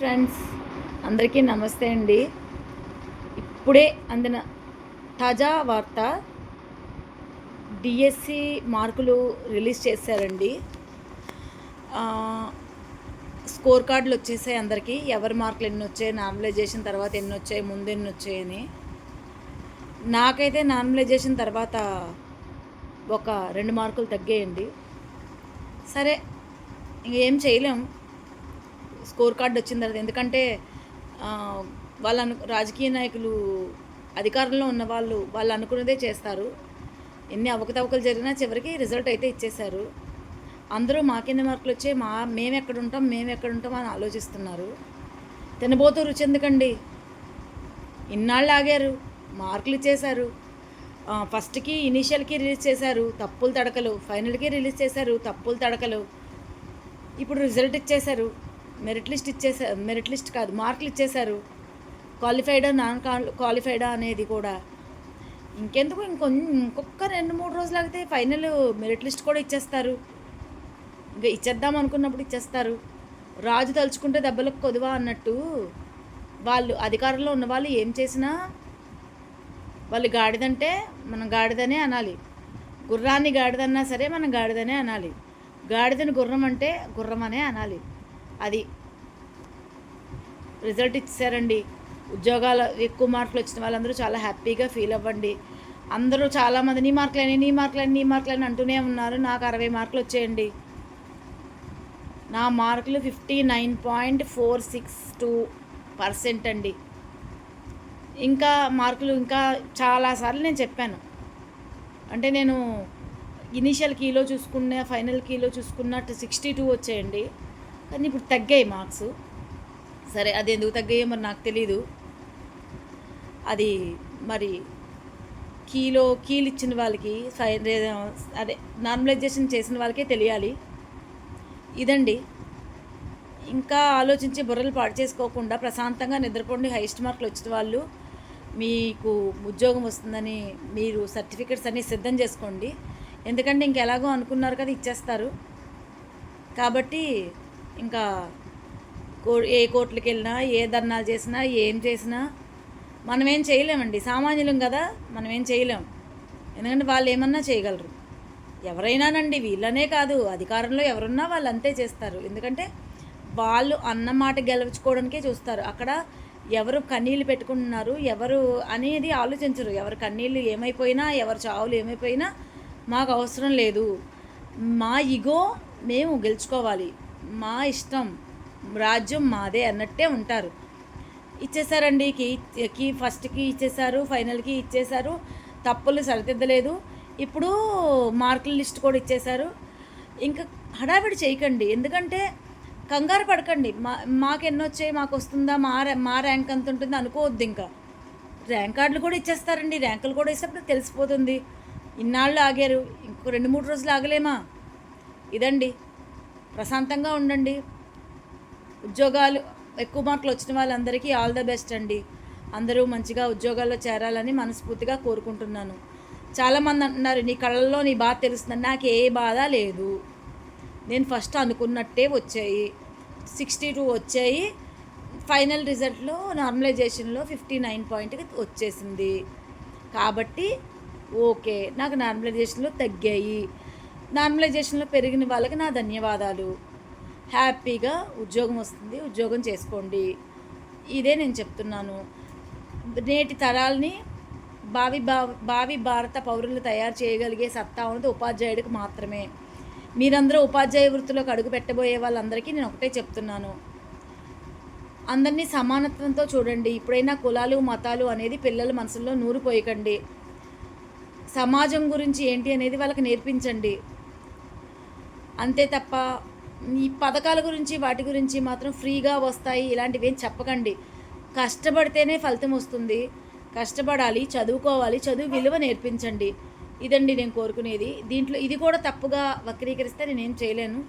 Friends అందరికీ నమస్తే అండి. ఇప్పుడే అందిన తాజా వార్త డిఎస్సి మార్కులు రిలీజ్ చేశారండి. స్కోర్ కార్డులు వచ్చేసాయి అందరికీ. ఎవరి మార్కులు ఎన్ని వచ్చాయి నార్మలైజేషన్ తర్వాత ఎన్ని వచ్చాయి ముందు ఎన్ని వచ్చాయని నాకైతే నార్మలైజేషన్ తర్వాత ఒక రెండు మార్కులు తగ్గాయండి. సరే ఇంకేం చేయలేం. స్కోర్ కార్డు వచ్చిన తర్వాత ఎందుకంటే వాళ్ళ రాజకీయ నాయకులు అధికారంలో ఉన్న వాళ్ళు వాళ్ళు అనుకున్నదే చేస్తారు. ఎన్ని అవకతవకలు జరిగినా చివరికి రిజల్ట్ అయితే ఇచ్చేశారు. అందరూ మాకెన్ని మార్కులు వచ్చే మా మేము ఎక్కడ ఉంటాం మేము ఎక్కడ ఉంటాం అని ఆలోచిస్తున్నారు. తినబోతూ రుచి ఎందుకండి? ఇన్నాళ్ళు ఆగారు మార్కులు ఇచ్చేశారు. ఫస్ట్కి ఇనీషియల్కి రిలీజ్ చేశారు తప్పులు తడకలు. ఫైనల్కి రిలీజ్ చేశారు తప్పులు తడకలు. ఇప్పుడు రిజల్ట్ ఇచ్చేశారు. మెరిట్ లిస్ట్ ఇచ్చేసారు మెరిట్ లిస్ట్ కాదు మార్కులు ఇచ్చేశారు. క్వాలిఫైడా నాన్ క్వాలిఫైడా అనేది కూడా. ఇంకెందుకు ఇంకొం ఇంకొక రెండు మూడు రోజులు ఆగితే ఫైనల్ మెరిట్ లిస్ట్ కూడా ఇచ్చేస్తారు. ఇంకా ఇచ్చేద్దాం అనుకున్నప్పుడు ఇచ్చేస్తారు. రాజు తలుచుకుంటే దెబ్బలకు కొదువా అన్నట్టు వాళ్ళు అధికారంలో ఉన్న వాళ్ళు ఏం చేసినా వాళ్ళు గాడిదంటే మనం గాడిదనే అనాలి. గుర్రాన్ని గాడిదన్నా సరే మనం గాడిదనే అనాలి. గాడిదని గుర్రం అంటే గుర్రం అనే అనాలి. అది రిజల్ట్ ఇచ్చారండి. ఉద్యోగాలు ఎక్కువ మార్కులు వచ్చిన వాళ్ళందరూ చాలా హ్యాపీగా ఫీల్ అవ్వండి. అందరూ చాలామంది నీ మార్కులని నీ మార్కులని నీ మార్కులని అంటూనే ఉన్నారు. నాకు అరవై మార్కులు వచ్చేయండి. నా మార్కులు fifty nine point four six two percent అండి. ఇంకా మార్కులు ఇంకా చాలాసార్లు నేను చెప్పాను. అంటే నేను ఇనీషియల్ కీలో చూసుకున్న ఫైనల్ కీలో చూసుకున్నట్టు సిక్స్టీ టూ వచ్చేయండి. కానీ ఇప్పుడు తగ్గాయి మార్క్స్. సరే అది ఎందుకు తగ్గాయో మరి నాకు తెలీదు. అది మరి కీలో కీలు ఇచ్చిన వాళ్ళకి అదే నార్మలైజేషన్ చేసిన వాళ్ళకే తెలియాలి. ఇదండి. ఇంకా ఆలోచించి బుర్రలు పాడు చేసుకోకుండా ప్రశాంతంగా నిద్రపోండి. హైయెస్ట్ మార్కులు వచ్చిన వాళ్ళు మీకు ఉద్యోగం వస్తుందని మీరు సర్టిఫికెట్స్ అన్నీ సిద్ధం చేసుకోండి. ఎందుకంటే ఇంకెలాగో అనుకున్నారు కదా ఇచ్చేస్తారు. కాబట్టి ఇంకా కో ఏ కోర్టులకు వెళ్ళినా ఏ ధర్నాలు చేసినా ఏం చేసినా మనం ఏం చేయలేమండి. సామాన్యులం కదా మనం ఏం చేయలేం. ఎందుకంటే వాళ్ళు ఏమన్నా చేయగలరు. ఎవరైనానండి వీళ్ళనే కాదు. అధికారంలో ఎవరున్నా వాళ్ళు అంతే చేస్తారు. ఎందుకంటే వాళ్ళు అన్న మాట గెలుచుకోవడానికే చూస్తారు. అక్కడ ఎవరు కన్నీళ్ళు పెట్టుకుంటున్నారు ఎవరు అనేది ఆలోచించరు. ఎవరు కన్నీళ్ళు ఏమైపోయినా ఎవరు చావులు ఏమైపోయినా మాకు అవసరం లేదు. మా ఇగో మేము గెలుచుకోవాలి. మా ఇష్టం రాజ్యం మాదే అన్నట్టే ఉంటారు. ఇచ్చేసారండి కీ ఫస్ట్కి ఇచ్చేసారు ఫైనల్కి ఇచ్చేసారు తప్పులు సరిదిద్దలేదు. ఇప్పుడు మార్కుల లిస్ట్ కూడా ఇచ్చేశారు ఇంకా హడావిడి చేయకండి ఎందుకంటే కంగారు పడకండి. మా మాకు ఎన్ని వచ్చాయి మాకు వస్తుందా మా మా ర్యాంక్ ఎంత ఉంటుంది అనుకోవద్దు ఇంకా. ర్యాంక్ కార్డులు కూడా ఇచ్చేస్తారండి ర్యాంకులు కూడా ఇచ్చినప్పుడు తెలిసిపోతుంది. ఇన్నాళ్ళు ఆగారు ఇంకో రెండు మూడు రోజులు ఆగలేమా? ఇదండి. ప్రశాంతంగా ఉండండి. ఉద్యోగాలు ఎక్కువ మార్కులు వచ్చిన వాళ్ళందరికీ ఆల్ ద బెస్ట్ అండి. అందరూ మంచిగా ఉద్యోగాల్లో చేరాలని మనస్ఫూర్తిగా కోరుకుంటున్నాను. చాలామంది అంటున్నారు నీ కళ్ళల్లో నీ బాధ తెలుస్తుంది నాకు ఏ బాధ లేదు. నేను ఫస్ట్ అనుకున్నట్టే వచ్చాయి. సిక్స్టీ టూ వచ్చాయి ఫైనల్ రిజల్ట్లో నార్మలైజేషన్లో ఫిఫ్టీ నైన్ పాయింట్కి వచ్చేసింది. కాబట్టి ఓకే. నాకు నార్మలైజేషన్లో తగ్గాయి. నార్మలైజేషన్లో పెరిగిన వాళ్ళకి నా ధన్యవాదాలు. హ్యాపీగా ఉద్యోగం వస్తుంది ఉద్యోగం చేసుకోండి. ఇదే నేను చెప్తున్నాను. నేటి తరాల్ని భావి భావి భారత పౌరులు తయారు చేయగలిగే సత్తా ఉన్నది ఉపాధ్యాయుడికి మాత్రమే. మీరందరూ ఉపాధ్యాయ వృత్తిలోకి అడుగు పెట్టబోయే వాళ్ళందరికీ నేను ఒకటే చెప్తున్నాను. అందరినీ సమానత్వంతో చూడండి. ఇప్పుడైనా కులాలు మతాలు అనేది పిల్లల మనసుల్లో నూరిపోయకండి. సమాజం గురించి ఏంటి అనేది వాళ్ళకి నేర్పించండి. అంతే తప్ప ఈ పథకాల గురించి వాటి గురించి మాత్రం ఫ్రీగా వస్తాయి. ఇలాంటివి ఏం చెప్పకండి. కష్టపడితేనే ఫలితం వస్తుంది. కష్టపడాలి చదువుకోవాలి చదువు విలువ నేర్పించండి. ఇదండి నేను కోరుకునేది. దీంట్లో ఇది కూడా తప్పుగా వక్రీకరిస్తే నేనేం చేయలేను.